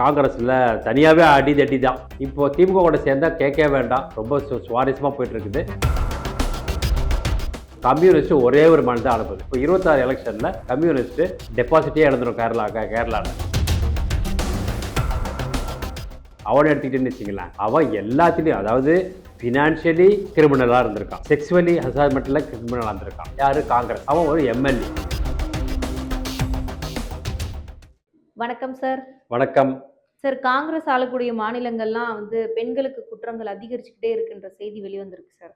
காங்கிரஸில் தனியாகவே அடி தடி தான் இப்போ திமுக கூட சேர்ந்தா கேட்க வேண்டாம். ரொம்ப சு- சுவாரஸ்யமா போயிட்டு இருக்குது கம்யூனிஸ்ட் ஒரே ஒரு மனு தான் அனுப்புது இப்போ இருபத்தாறு எலெக்ஷனில் கம்யூனிஸ்ட் டெபாசிட்டே இழந்துடும் கேரளா கேரளாவில் அவனை எடுத்துக்கிட்டேன்னு வச்சுங்களேன் அவன் எல்லாத்துலேயும் அதாவது ஃபினான்ஷியலி கிரிமினலாக இருந்திருக்கான். செக்ஸுவலி ஹசார்மெண்ட்டில் கிரிமினலாக இருந்திருக்கான். யார்? காங்கிரஸ். அவன் ஒரு எம்எல்ஏ. வணக்கம் சார் வணக்கம். சார் காங்கிரஸ் ஆளக்கூடிய மாநிலங்கள்லாம் வந்து பெண்களுக்கு குற்றங்கள் அதிகரிச்சுக்கிட்டே இருக்குன்ற செய்தி வெளிவந்திருக்கு சார்.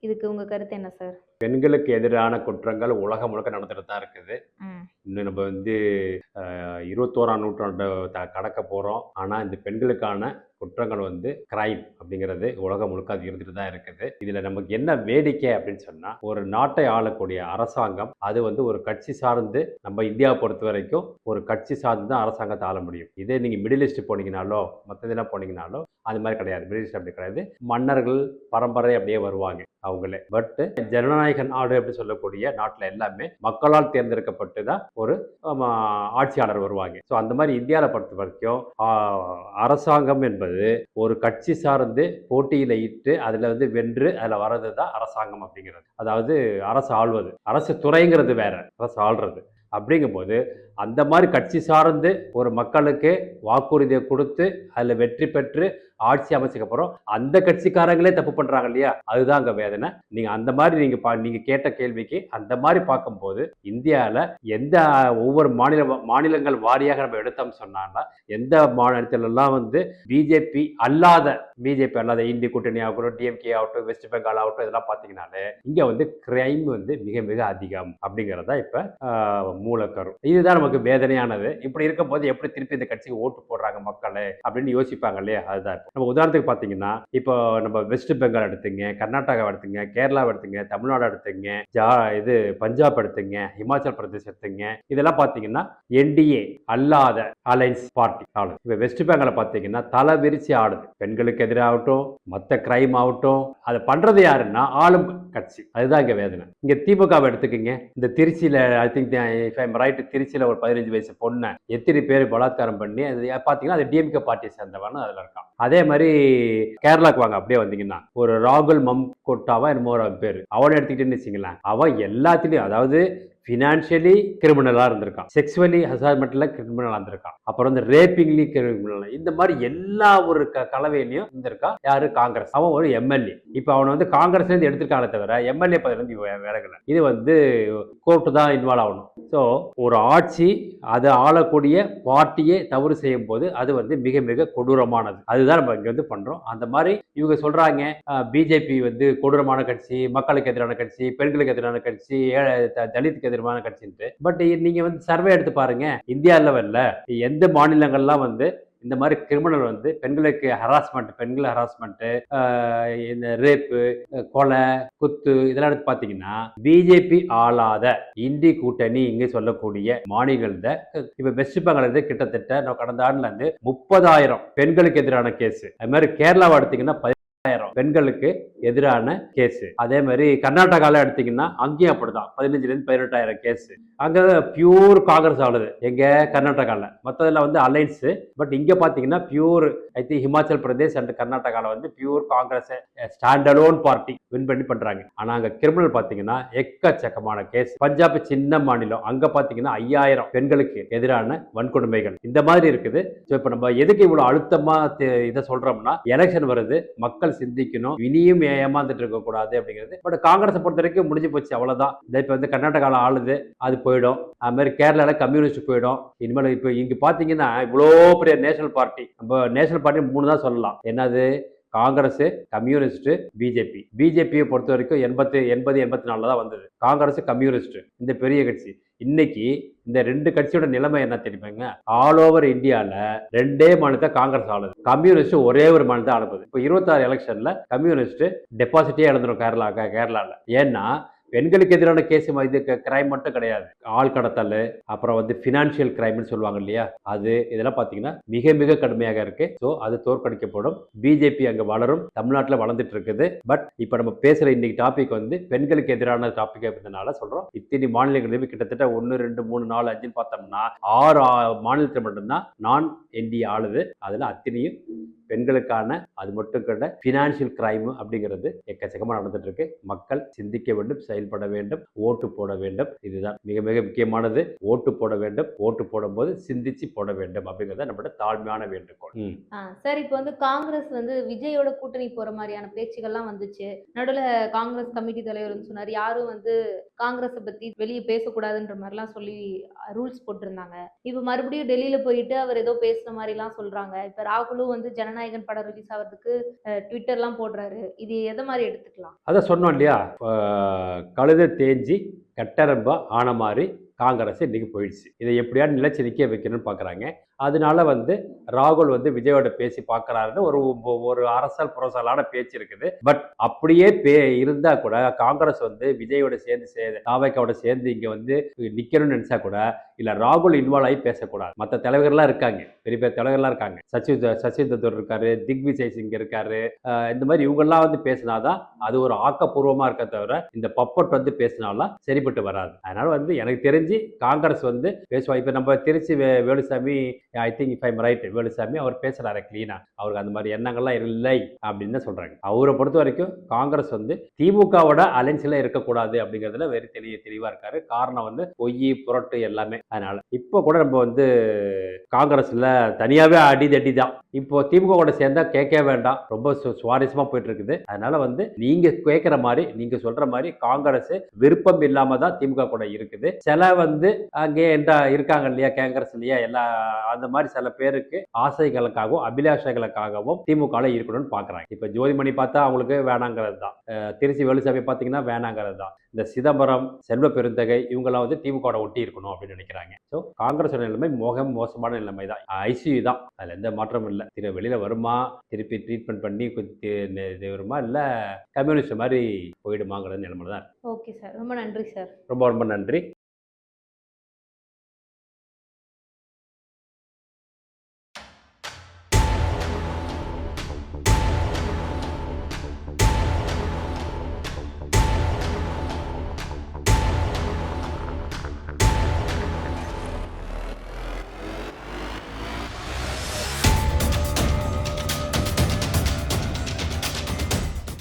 இதுக்கு உங்க கருத்து என்ன சார் பெண்களுக்கு எதிரான குற்றங்கள் உலகம் முழுக்க நடந்துட்டு தான் இருக்குது. இன்னும் நம்ம வந்து இருபத்தோராம் நூற்றாண்டு த- கடக்க போகிறோம் ஆனால் இந்த பெண்களுக்கான குற்றங்கள் வந்து கிரைம் அப்படிங்கிறது உலகம் முழுக்க அது இருந்துட்டு தான் இருக்குது. இதில் நமக்கு என்ன வேடிக்கை அப்படின்னு சொன்னால் ஒரு நாட்டை ஆளக்கூடிய அரசாங்கம் அது வந்து ஒரு கட்சி சார்ந்து நம்ம இந்தியாவை பொறுத்த வரைக்கும் ஒரு கட்சி சார்ந்து தான் அரசாங்கத்தை ஆள முடியும். இதே நீங்கள் மிடில் ஈஸ்ட் போனீங்கனாலோ மற்ற இதெல்லாம் போனீங்கனாலோ அது மாதிரி கிடையாது. மிடில் ஈஸ்ட் அப்படி கிடையாது. மன்னர்கள் பரம்பரை அப்படியே வருவாங்க. அவங்களே. பட் ஜனநாயக நாடு அப்படி சொல்லக்கூடிய நாட்டில் எல்லாமே மக்களால் தேர்ந்தெடுக்கப்பட்டு தான் ஒரு ஆட்சியாளர் வருவாங்க. ஸோ அந்த மாதிரி இந்தியாவில் பொறுத்த வரைக்கும் அரசாங்கம் என்பது ஒரு கட்சி சார்ந்து போட்டியில் இட்டு அதில் வந்து வென்று அதில் வர்றது தான் அரசாங்கம் அப்படிங்கிறது. அதாவது அரசு ஆள்வது. அரசு துறைங்கிறது வேற. அரசு ஆள்றது. அப்படிங்கும்போது அந்த மாதிரி கட்சி சார்ந்து ஒரு மக்களுக்கு வாக்குறுதியை கொடுத்து அதில் வெற்றி பெற்று ஆட்சி அமைச்சதுக்கு அப்புறம் அந்த கட்சிக்காரங்களே தப்பு பண்றாங்க இல்லையா? அதுதான் அங்க வேதனை. நீங்க அந்த மாதிரி நீங்க பா நீங்க கேட்ட கேள்விக்கு அந்த மாதிரி பார்க்கும்போது இந்தியாவில் எந்த ஒவ்வொரு மாநில மாநிலங்கள் வாரியாக நம்ம எடுத்தோம் சொன்னாங்கன்னா எந்த மாநிலத்திலெல்லாம் வந்து பிஜேபி அல்லாத பிஜேபி அல்லாத இந்தி கூட்டணி ஆகட்டும் டிஎம்கே ஆகட்டும் வெஸ்ட் பெங்கால் ஆகட்டும் இதெல்லாம் பார்த்தீங்கன்னாலே இங்கே வந்து கிரைம் வந்து மிக மிக அதிகம் அப்படிங்கிறதா இப்போ ஆஹ், மூலக்கரு இதுதான் நமக்கு வேதனையானது. இப்படி இருக்கும்போது எப்படி திருப்பி இந்த கட்சிக்கு ஓட்டு போடுறாங்க மக்களே அப்படின்னு யோசிப்பாங்க இல்லையா? அதுதான் நம்ம உதாரணத்துக்கு பார்த்தீங்கன்னா இப்போ நம்ம வெஸ்ட் பெங்கால் எடுத்துங்க கர்நாடகா எடுத்துங்க கேரளா எடுத்துங்க தமிழ்நாடு எடுத்துங்க ஜா இது பஞ்சாப் எடுத்துங்க ஹிமாச்சல் பிரதேஷ் எடுத்துங்க இதெல்லாம் பார்த்தீங்கன்னா என்டிஏ அல்லாத அலைன்ஸ் பார்ட்டி ஆளுது இப்போ வெஸ்ட் பெங்கால பார்த்தீங்கன்னா தலை விரிச்சு ஆடுது. பெண்களுக்கு எதிராகட்டும் மற்ற கிரைம் ஆகட்டும் அதை பண்ணுறது யாருன்னா ஆளும் கட்சி. அதுதான் இங்கே வேதனை. இங்கே திமுகவை எடுத்துக்கோங்க. இந்த திருச்சியில் ஐ திங்க் ரைட்டு திருச்சியில் ஒரு பதினஞ்சு வயசு பொண்ணை எத்தனை பேர் பலாத்காரம் பண்ணி அது பார்த்தீங்கன்னா அது டிஎம்கே பார்ட்டியை சேர்ந்தவன்னு அதில் இருக்கான் அதே மாதிரி கேரளாக்கு வாங்க அப்படியே வந்தீங்கன்னா ஒரு ராகுல் மம் கோட்டாவா என்னமோ ஒரு பேர். அவனை எடுத்துக்கிட்டேன்னு வச்சுங்களேன் அவன் எல்லாத்துலேயும் அதாவது ஃபினான்ஷியலி கிரிமினலாக இருந்திருக்கான். செக்ஸுவலி ஹசார்மெண்ட்டில் கிரிமினலாக இருந்திருக்கான். அப்புறம் இந்த ரேப்பிங்லி கிரிமினல் இந்த மாதிரி எல்லா ஒரு க கலவையிலையும் இருந்திருக்கான் யாரு? காங்கிரஸ். அவன் ஒரு எம்எல்ஏ இப்போ அவனை வந்து காங்கிரஸ்லேருந்து எடுத்திருக்கானே தவிர எம்எல்ஏ பதவியிலேருந்து விலகல இது வந்து கோர்ட்டு தான் இன்வால்வ் ஆகணும். ஸோ ஒரு ஆட்சி அதை ஆளக்கூடிய பார்ட்டியே தவறு செய்யும் போது அது வந்து மிக மிக கொடூரமானது. அதுதான் நம்ம இங்கே வந்து பண்ணுறோம் அந்த மாதிரி இவங்க சொல்கிறாங்க பிஜேபி வந்து கொடூரமான கட்சி மக்களுக்கு எதிரான கட்சி பெண்களுக்கு எதிரான கட்சி ஏழை த- தலித்துக்கு கட்சின்ட்டு. பட் நீங்கள் வந்து சர்வே எடுத்து பாருங்க. இந்தியா லெவலில் எந்த மாநிலங்கள்லாம் வந்து இந்த மாதிரி கிரிமினல் வந்து பெண்களுக்கு ஹராஸ்மெண்ட் பெண்கள் ஹராஸ்மெண்ட்டு இந்த ரேப்பு கொலை குத்து இதெல்லாம் எடுத்து பார்த்தீங்கன்னா பிஜேபி ஆளாத இந்தி கூட்டணி இங்கே சொல்லக்கூடிய மாநிலங்கள்ல இப்போ வெஸ்ட் பெங்கால் கிட்டத்தட்ட கடந்த ஆண்டுல இருந்து முப்பதாயிரம் பெண்களுக்கு எதிரான கேஸ் அது மாதிரி கேரளாவை எடுத்தீங்கன்னா பெண்களுக்கு எதிரான கேஸ். அதே மாதிரி கர்நாடகால எடுத்தீங்கன்னா அங்கேயும் அப்படிதான். பதினஞ்சுல இருந்து பதினெட்டாயிரம் கேஸ். அங்க பியூர் காங்கிரஸ் ஆளுது. எங்க? கர்நாடகால. மற்றதுல வந்து அலைன்ஸ் பட் இங்க பாத்தீங்கன்னா pure I think Himachal Pradesh and கர்நாடகால வந்து pure Congress stand alone party win பண்ணி பண்றாங்க. ஆனா அங்க கிரிமினல் பாத்தீங்கன்னா எக்கச்சக்கமான கேஸ். பஞ்சாப் சின்ன மாநிலம். அங்க பாத்தீங்கன்னா ஐயாயிரம் பெண்களுக்கு எதிரான வன்கொடுமைகள். இந்த மாதிரி இருக்குது. ஸோ இப்போ நம்ம எதுக்கு இவ்வளவு அழுத்தமா இதை சொல்றோம்னா எலெக்ஷன் வருது. மக்கள் சிந்திக்கணும் இனியும் ஏமாந்துட்டு இருக்க கூடாது அப்படிங்கிறது. பட் காங்கிரஸை பொறுத்த வரைக்கும் முடிஞ்சு போச்சு அவ்வளவுதான். இப்போ வந்து கர்நாடகாவில் ஆளுது அது போயிடும். அது மாதிரி கேரளால கம்யூனிஸ்ட் போயிடும். இனிமேல் இப்போ இங்க பாத்தீங்கன்னா இவ்வளோ பெரிய நேஷனல் பார்ட்டி. நம்ம நேஷனல் பார்ட்டி மூணு தான் சொல்லலாம். என்னது? காங்கிரஸ் கம்யூனிஸ்ட் பிஜேபி பிஜேபியை பொறுத்த வரைக்கும் எண்பத்து எண்பது எண்பத்தி நாலில் தான் வந்தது. காங்கிரஸ் கம்யூனிஸ்ட் இந்த பெரிய கட்சி. இன்னைக்கு இந்த ரெண்டு கட்சியோட நிலைமை என்ன தெரியுமாங்க? ஆல் ஓவர் இந்தியாவில் ரெண்டே மாநிலத்தை காங்கிரஸ் ஆளுது. கம்யூனிஸ்ட் ஒரே ஒரு மாநிலத்தை அனுப்புது இப்போ இருபத்தாறு எலெக்ஷனில் கம்யூனிஸ்ட் டெபாசிட்டே இழந்துடும் கேரளா கேரளாவில் ஏன்னா பெண்களுக்கு எதிரான கேஸ் இது கிரைம் மட்டும் கிடையாது. ஆள் கடத்தல் அப்புறம் வந்து ஃபினான்ஷியல் கிரைம்னு சொல்லுவாங்க இல்லையா? அது இதெல்லாம் பார்த்தீங்கன்னா மிக மிக கடுமையாக இருக்கு. ஸோ அது தோற்கடிக்கப்படும். பிஜேபி அங்கே வளரும். தமிழ்நாட்டில் வளர்ந்துட்டு இருக்குது. பட் இப்போ நம்ம பேசுகிற இன்னைக்கு டாபிக் வந்து பெண்களுக்கு எதிரான டாபிக் இருந்தனால சொல்கிறோம் இத்தனை மாநிலங்களிலும் கிட்டத்தட்ட ஒன்று ரெண்டு மூணு நாலு அஞ்சுன்னு பார்த்தோம்னா ஆறு மாநிலத்தில் மட்டும்தான் நான் என்டி ஆளுது. அதில் அத்தனையும் பெண்களுக்கான அது மட்டும் கண்ட ஃபினான்ஷியல் கிரைம் அப்படிங்கிறது எக்கச்சக்கமாக நடந்துட்டு இருக்கு மக்கள் சிந்திக்க வேண்டும் செயல்பட வேண்டும் ஓட்டு போட வேண்டும். இதுதான் மிக மிக முக்கியமானது. ஓட்டு போட வேண்டும். ஓட்டு போடும்போது சிந்திச்சு போட வேண்டும் அப்படிங்கிறது நம்மளோட தாழ்மையான வேண்டுகோள். சார் இப்போ வந்து காங்கிரஸ் வந்து விஜயோட கூட்டணி போற மாதிரியான பேச்சுகள்லாம் வந்துச்சு. நடுவில் காங்கிரஸ் கமிட்டி தலைவர் வந்து சொன்னார். யாரும் வந்து காங்கிரஸை பத்தி வெளியே பேசக்கூடாதுன்ற மாதிரிலாம் சொல்லி ரூல்ஸ் போட்டிருந்தாங்க. இப்போ மறுபடியும் டெல்லியில போயிட்டு அவர் ஏதோ பேசுன மாதிரிலாம் சொல்றாங்க. இப்போ ராகுலும் வந்து ஜனநாயகன் படம் ரிலீஸ் ஆகிறதுக்கு ட்விட்டர்லாம் போடுறாரு. இது எதை மாதிரி எடுத்துக்கலாம்? அதான் சொன்னோம் இல்லையா? கழுத தேஞ்சி கட்டரம்பா ஆன மாதிரி காங்கிரஸ் இன்னைக்கு போயிடுச்சு. இதை எப்படியாவது நிலச்சி நிற்க வைக்கணும்னு பார்க்குறாங்க அதனால வந்து ராகுல் வந்து விஜயோட பேசி பார்க்குறாருன்னு ஒரு ஒரு அரசல் புரசலான பேச்சு இருக்குது. பட் அப்படியே பே இருந்தா கூட காங்கிரஸ் வந்து விஜயோட சேர்ந்து சே தாவைக்காவோட சேர்ந்து இங்கே வந்து நிற்கணும்னு நினச்சா கூட இல்ல ராகுல் இன்வால்வ் ஆகி பேசக்கூடாது. மற்ற தலைவர்கள்லாம் இருக்காங்க. பெரிய பெரிய தலைவர்கள்லாம் இருக்காங்க. சச்சி சச்சி தத்தூர் இருக்காரு திக்விஜய் சிங் இருக்காரு. இந்த மாதிரி இவங்கெல்லாம் வந்து பேசினாதான் அது ஒரு ஆக்கப்பூர்வமா இருக்க தவிர இந்த பப்பட் வந்து பேசினாலாம் சரிப்பட்டு வராது. அதனால வந்து எனக்கு தெரிஞ்சு காங்கிரஸ் வந்து பேசுவாங்க இப்போ நம்ம திருச்சி வே- Velusamy I think if I'm right Velusamy அவர் பேசுறாரு கிளீனா அவருக்கு அந்த மாதிரி எண்ணங்கள்லாம் இல்லை அப்படின்னு தான் சொல்றாங்க. அவரை பொறுத்த வரைக்கும் காங்கிரஸ் வந்து திமுகவோட அலைன்ஸ்ல இருக்கக்கூடாது அப்படிங்கிறதுல வெறி தெளிய தெளிவா இருக்காரு. காரணம் வந்து பொய் புரட்டு எல்லாமே. அதனால இப்போ கூட நம்ம வந்து காங்கிரஸில் தனியாகவே அடி அடிதடி தான் இப்போ திமுக கூட சேர்ந்தா கேட்க வேண்டாம். ரொம்ப சு- போயிட்டு இருக்குது அதனால வந்து நீங்க கேட்குற மாதிரி நீங்க சொல்ற மாதிரி காங்கிரஸ் விருப்பம் இல்லாம தான் திமுக கூட இருக்குது. சில வந்து அங்கே என்ன இருக்காங்க இல்லையா காங்கிரஸ் இல்லையா எல்லா அந்த மாதிரி சில பேருக்கு ஆசைகளுக்காகவும் அபிலாஷைகளுக்காகவும் திமுக இருக்கணும்னு பாக்குறாங்க. இப்போ ஜோதிமணி பார்த்தா அவங்களுக்கு வேணாங்கிறது தான் திருச்சி வேலுசாமி பார்த்தீங்கன்னா வேணாங்கிறது தான் இந்த சிதம்பரம் செல்வ பெருந்தகை இவங்கெல்லாம் வந்து திமுக ஒட்டி இருக்கணும் அப்படின்னு நினைக்கிறாங்க. ஸோ காங்கிரஸ் நிலைமை மோக மோசமான நிலைமை தான். ஐசியூ தான். அதில் எந்த மாற்றமும் இல்லை. திரு வெளியில் வருமா? திருப்பி ட்ரீட்மெண்ட் பண்ணி இது வருமா? இல்லை கம்யூனிஸ்ட் மாதிரி போயிடுமாங்கிற நிலைமை தான். ஓகே சார் ரொம்ப நன்றி சார் ரொம்ப ரொம்ப நன்றி.